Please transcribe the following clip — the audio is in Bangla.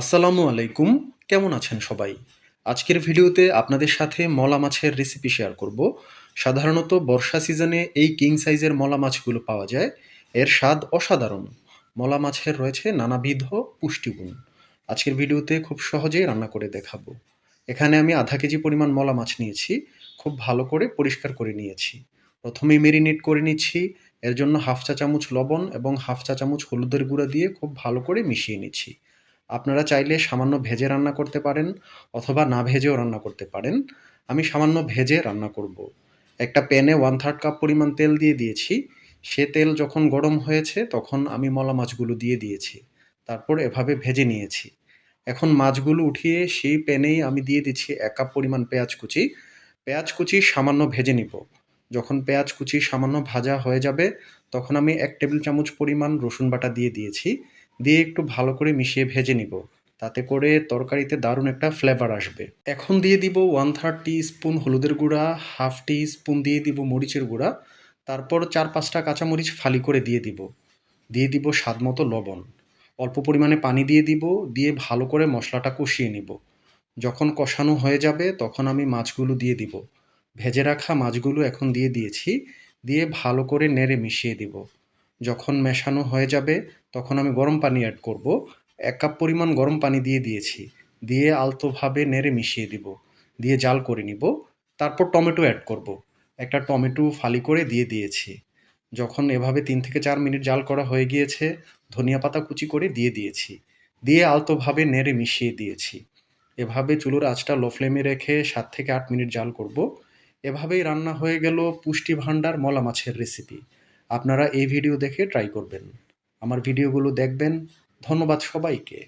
আসসালামু আলাইকুম। কেমন আছেন সবাই? আজকের ভিডিওতে আপনাদের সাথে মলা মাছের রেসিপি শেয়ার করব। সাধারণত বর্ষা সিজনে এই কিং সাইজের মলা মাছগুলো পাওয়া যায়। এর স্বাদ অসাধারণ। মলা মাছের রয়েছে নানাবিধ পুষ্টিগুণ। আজকের ভিডিওতে খুব সহজেই রান্না করে দেখাবো। এখানে আমি আধা কেজি পরিমাণ মলা মাছ নিয়েছি। খুব ভালো করে পরিষ্কার করে নিয়েছি। প্রথমেই মেরিনেট করে নিচ্ছি। এর জন্য হাফ চা চামচ লবণ এবং হাফ চা চামচ হলুদের গুঁড়া দিয়ে খুব ভালো করে মিশিয়ে নিচ্ছি। আপনারা চাইলে সামান্য ভেজে রান্না করতে পারেন অথবা না ভেজেও রান্না করতে পারেন। আমি সামান্য ভেজে রান্না করব। একটা প্যানে ওয়ান থার্ড কাপ পরিমাণ তেল দিয়ে দিয়েছি। সে তেল যখন গরম হয়েছে তখন আমি মলা মাছগুলো দিয়ে দিয়েছি। তারপর এভাবে ভেজে নিয়েছি। এখন মাছগুলো উঠিয়ে সেই প্যানেই আমি দিয়ে দিচ্ছি এক কাপ পরিমাণ পেঁয়াজ কুচি। পেঁয়াজ কুচি সামান্য ভেজে নিব। যখন পেঁয়াজ কুচি সামান্য ভাজা হয়ে যাবে তখন আমি এক টেবিল চামচ পরিমাণ রসুন বাটা দিয়ে দিয়েছি। দিয়ে একটু ভালো করে মিশিয়ে ভেজে নিব। তাতে করে তরকারিতে দারুণ একটা ফ্লেভার আসবে। এখন দিয়ে দিব ওয়ান থার্ড টি স্পুন হলুদের গুঁড়া হাফ টি স্পুন দিয়ে দিব মরিচের গুঁড়া। তারপর চার পাঁচটা কাঁচামরিচ ফালি করে দিয়ে দিব। দিয়ে দিব স্বাদ মতো লবণ। অল্প পরিমাণে পানি দিয়ে দিব, দিয়ে ভালো করে মশলাটা কষিয়ে নিব। যখন কষানো হয়ে যাবে তখন আমি মাছগুলো দিয়ে দিব। ভেজে রাখা মাছগুলো এখন দিয়ে দিয়েছি। দিয়ে ভালো করে নেড়ে মিশিয়ে দিব। যখন মেশানো হয়ে যাবে, তখন আমি গরম পানি অ্যাড করব। এক কাপ পরিমাণ গরম পানি দিয়ে দিয়েছি। দিয়ে আলতোভাবে নেড়ে মিশিয়ে দিব। দিয়ে জাল করে নিব। তারপর টমেটো অ্যাড করব। একটা টমেটো ফালি করে দিয়ে দিয়েছি। যখন এভাবে তিন থেকে চার মিনিট জাল করা হয়ে গিয়েছে, ধনিয়া পাতা কুচি করে দিয়ে দিয়েছি। দিয়ে আলতোভাবে নেড়ে মিশিয়ে দিয়েছি। এভাবে চুলোর আঁচটা লো ফ্লেমে রেখে সাত থেকে আট মিনিট জাল করব। এভাবেই রান্না হয়ে গেল পুষ্টি ভাণ্ডার মলা মাছের রেসিপি আপনারা এই ভিডিও দেখে ট্রাই করবেন। আমার ভিডিওগুলো দেখবেন। ধন্যবাদ সবাইকে।